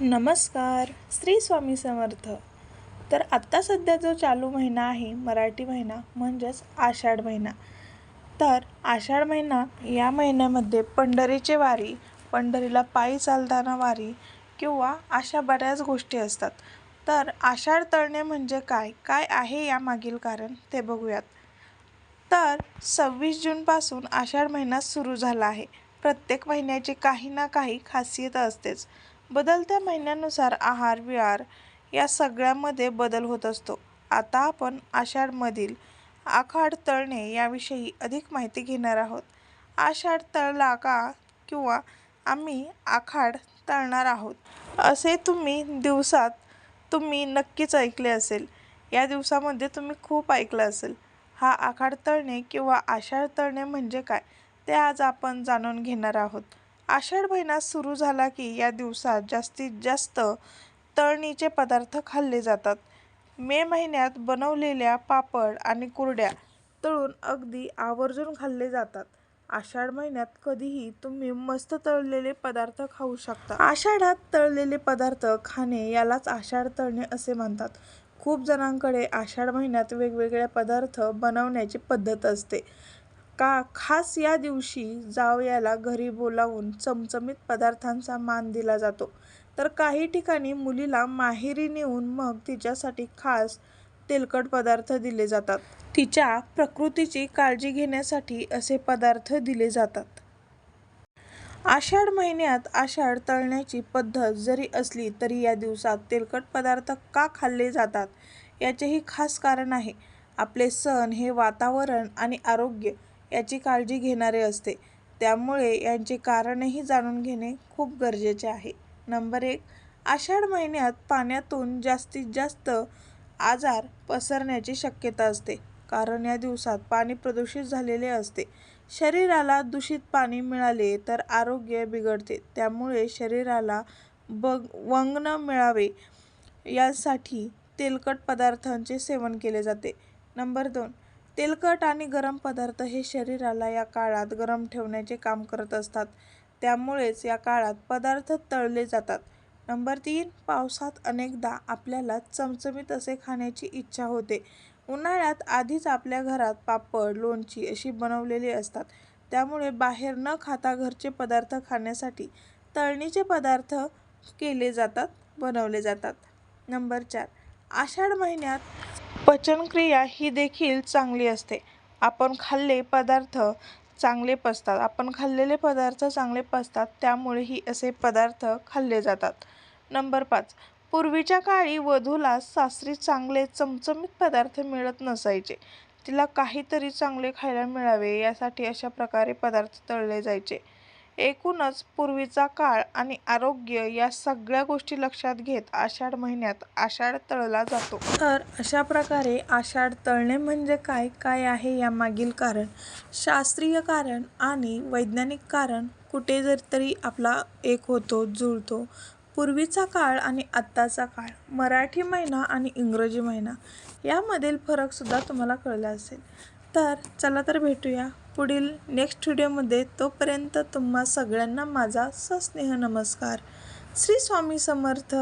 नमस्कार श्री स्वामी समर्थ. तर आत्ता सध्या जो चालू महिना आहे मराठी महिना म्हणजेच आषाढ महिना. तर आषाढ महिना या महिन्यामध्ये पंढरीचे वारी पंढरीला पायी चालताना वारी किंवा अशा बऱ्याच गोष्टी असतात. तर आषाढ तळणे म्हणजे काय? काय आहे यामागील कारण ते बघूयात. तर सव्वीस जूनपासून आषाढ महिना सुरू झाला आहे. प्रत्येक महिन्याची काही ना काही खासियत असतेच. बदलत्या महिन्यानुसार आहार विहार या सगळ्यामध्ये बदल होत असतो. आता आपण आषाढमधील आखाड तळणे याविषयी अधिक माहिती घेणार आहोत. आषाढ तळला का किंवा आम्ही आखाड तळणार आहोत. असे तुम्ही दिवसात तुम्ही नक्कीच ऐकले असेल. या दिवसामध्ये तुम्ही खूप ऐकलं असेल. हा आखाड तळणे किंवा आषाढ तळणे म्हणजे काय? ते आज आपण जाणून घेणार आहोत. आषाढ महिना सुरू झाला की या दिवसात जास्तीत जास्त तळणीचे पदार्थ खाल्ले जातात. मे महिन्यात बनवलेल्या पापड आणि कुरड्या तळून अगदी आवर्जून खाल्ले जातात. आषाढ महिन्यात कधीही तुम्ही मस्त तळलेले पदार्थ खाऊ शकता. आषाढात तळलेले पदार्थ खाणे यालाच आषाढ तळणे असे म्हणतात. खूप जणांकडे आषाढ महिन्यात वेगवेगळे पदार्थ बनवण्याची पद्धत असते. का खास या दिवशी जावयाला घरी बोलावून चमचमीत पदार्थांचा मान दिला जातो. तर काही ठिकाणी मुलीला माहेरी नेऊन मग तिच्यासाठी खास तेलकट पदार्थ दिले जातात. तिच्या प्रकृतीची काळजी घेण्यासाठी असे पदार्थ दिले जातात. आषाढ महिन्यात आषाढ तळण्याची पद्धत जरी असली तरी या दिवसात तेलकट पदार्थ का खाल्ले जातात याचेही खास कारण आहे. आपले सण हे वातावरण आणि आरोग्य याची काळजी घेणारे असते. त्यामुळे यांचे कारणही जाणून घेणे खूप गरजेचे आहे. नंबर एक आषाढ महिन्यात पाण्यातून जास्तीत जास्त आजार पसरण्याची शक्यता असते. कारण या दिवसात पाणी प्रदूषित झालेले असते. शरीराला दूषित पाणी मिळाले तर आरोग्य बिघडते. त्यामुळे शरीराला बग वंग न मिळावे यासाठी तेलकट पदार्थांचे सेवन केले जाते. नंबर दोन तेलकट आणि गरम पदार्थ हे शरीराला या काळात गरम ठेवण्याचे काम करत असतात. त्यामुळेच या काळात पदार्थ तळले जातात. नंबर तीन पावसात अनेकदा आपल्याला चमचमीत असे खाण्याची इच्छा होते. उन्हाळ्यात आधीच आपल्या घरात पापड लोणची अशी बनवलेली असतात. त्यामुळे बाहेर न खाता घरचे पदार्थ खाण्यासाठी तळणीचे पदार्थ केले जातात बनवले जातात. नंबर चार आषाढ महिन्यात पचनक्रिया ही देखील चांगली असते. आपण खाल्ले पदार्थ चांगले पचतात. आपण खाल्लेले पदार्थ चांगले पचतात त्यामुळेही असे पदार्थ खाल्ले जातात. नंबर पाच. पूर्वीच्या काळी वधूला सासरी चांगले चमचमीत पदार्थ मिळत नसायचे. तिला काहीतरी चांगले खायला मिळावे यासाठी अशा प्रकारे पदार्थ तळले जायचे. एकूणच पूर्वीचा काळ आणि आरोग्य या सगळ्या गोष्टी लक्षात घेत आषाढ महिन्यात आषाढ तळला जातो. तर अशा प्रकारे आषाढ तळणे म्हणजे काय काय आहे यामागील कारण? शास्त्रीय कारण आणि वैज्ञानिक कारण कुठे जर तरी आपला एक होतो जुळतो. पूर्वीचा काळ आणि आत्ताचा काळ मराठी महिना आणि इंग्रजी महिना यामधील फरकसुद्धा तुम्हाला कळला असेल. तर चला तर भेटूया. पुढील नेक्स्ट व्हिडिओमध्ये तोपर्यंत तुम्हा सगळ्यांना माझा सस्नेह नमस्कार. श्री स्वामी समर्थ.